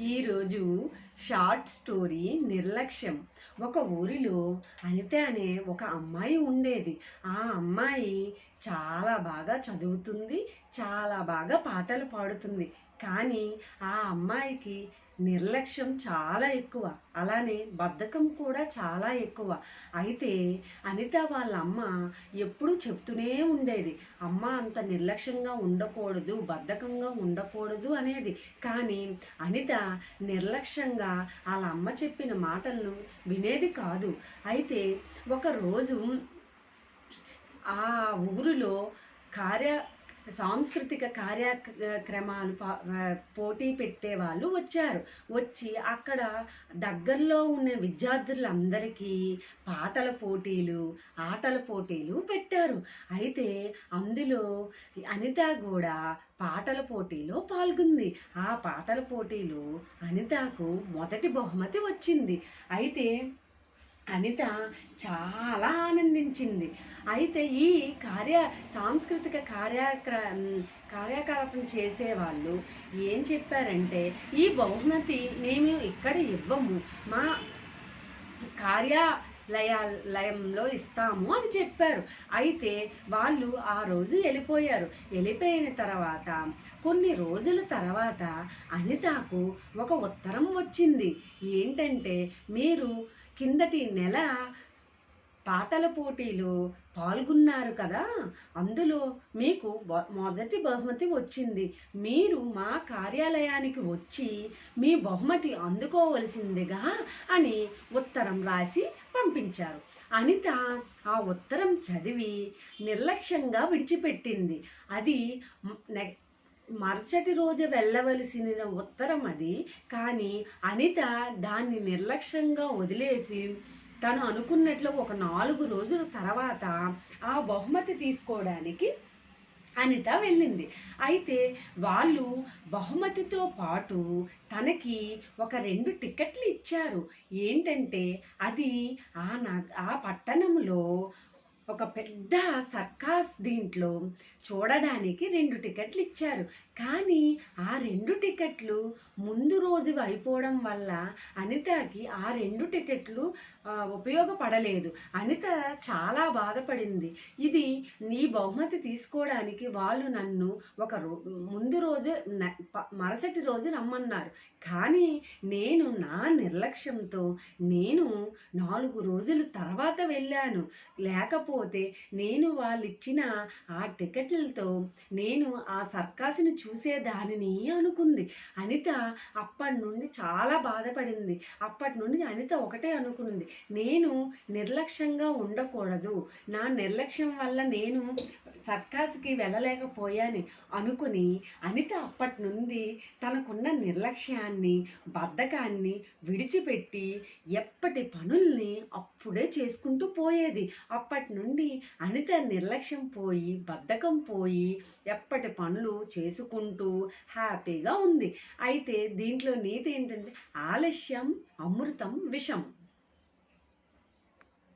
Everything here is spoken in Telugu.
ఈరోజు షార్ట్ స్టోరీ నిర్లక్ష్యం. ఒక ఊరిలో అనిత అనే ఒక అమ్మాయి ఉండేది. ఆ అమ్మాయి చాలా బాగా చదువుతుంది చాలా బాగా పాటలు పాడుతుంది. కానీ ఆ అమ్మాయికి నిర్లక్ష్యం చాలా ఎక్కువ. అలానే బద్ధకం కూడా చాలా ఎక్కువ. అయితే అనిత వాళ్ళ అమ్మ ఎప్పుడూ చెప్తూనే ఉండేది. అమ్మ అంత నిర్లక్ష్యంగా ఉండకూడదు బద్ధకంగా ఉండకూడదు అనేది. కానీ అనిత నిర్లక్ష్యంగా వాళ్ళ అమ్మ చెప్పిన మాటలను వినేది కాదు. అయితే ఒకరోజు ఆ ఊరిలో కార్య సాంస్కృతిక కార్యక్రమాలు పా- పోటీ పెట్టే వాళ్ళు వచ్చారు. వచ్చి అక్కడ దగ్గరలో ఉన్న విద్యార్థులందరికీ పాటల పోటీలు ఆటల పోటీలు పెట్టారు. అయితే అందులో అనిత కూడా పాటల పోటీలో పాల్గొంది. ఆ పాటల పోటీలో అనితకు మొదటి బహుమతి వచ్చింది. అయితే అనిత చాలా ఆనందించింది. అయితే ఈ కార్య సాంస్కృతిక కార్యక్ర కార్యకలాపం చేసేవాళ్ళు ఏం చెప్పారంటే ఈ బహుమతి మేము ఇక్కడ ఇవ్వము. మా కార్య కార్యాలయాలయంలో ఇస్తాము అని చెప్పారు. అయితే వాళ్ళు ఆ రోజు వెళ్ళిపోయారు. వెళ్ళిపోయిన తర్వాత కొన్ని రోజుల తర్వాత అనితకు ఒక ఉత్తరం వచ్చింది. ఏంటంటే మీరు కిందటి నెల పాటల పోటీలో పాల్గొన్నారు కదా అందులో మీకు మొదటి బహుమతి వచ్చింది. మీరు మా కార్యాలయానికి వచ్చి మీ బహుమతి అందుకోవలసిందిగా అని ఉత్తరం రాసి పంపించారు. అనిత ఆ ఉత్తరం చదివి నిర్లక్ష్యంగా విడిచిపెట్టింది. అది మరుసటి రోజు వెళ్ళవలసిన ఉత్తరం అది. కానీ అనిత దాన్ని నిర్లక్ష్యంగా వదిలేసి తను అనుకున్నట్లు ఒక నాలుగు రోజుల తర్వాత ఆ బహుమతి తీసుకోవడానికి అనిత వెళ్ళింది. అయితే వాళ్ళు బహుమతితో పాటు తనకి ఒక రెండు టికెట్లు ఇచ్చారు. ఏంటంటే అది ఆ నా ఆ పట్టణంలో ఒక పెద్ద సర్కాస్ దీంట్లో చూడడానికి రెండు టికెట్లు ఇచ్చారు. కానీ ఆ రెండు టికెట్లు ముందు రోజు అయిపోవడం వల్ల అనితకి ఆ రెండు టికెట్లు ఉపయోగపడలేదు. అనిత చాలా బాధపడింది. ఇది నీ బహుమతి తీసుకోవడానికి వాళ్ళు నన్ను ఒక రో ముందు రోజు న- మరుసటి రోజు రమ్మన్నారు. కానీ నేను నా నిర్లక్ష్యంతో నేను నాలుగు రోజుల తర్వాత వెళ్ళాను. లేకపోతే నేను వాళ్ళు ఇచ్చిన ఆ టికెట్లతో నేను ఆ సర్కాసును చూసేదానిని అనుకుంది. అనిత అప్పటి నుండి చాలా బాధపడింది. అప్పటి నుండి అనిత ఒకటే అనుకుంది నేను నిర్లక్ష్యంగా ఉండకూడదు. నా నిర్లక్ష్యం వల్ల నేను సర్కాస్కి వెళ్ళలేకపోయాను అనుకుని అనిత అప్పటి నుండి తనకున్న నిర్లక్ష్యాన్ని బద్ధకాన్ని విడిచిపెట్టి ఎప్పటి పనుల్ని అప్పుడే చేసుకుంటూ పోయేది. అప్పటి నుండి అనిత నిర్లక్ష్యం పోయి బద్ధకం పోయి ఎప్పటి పనులు చేసుకుంటూ హ్యాపీగా ఉంది. అయితే దీంట్లో నీతి ఏంటంటే ఆలస్యం అమృతం విషం.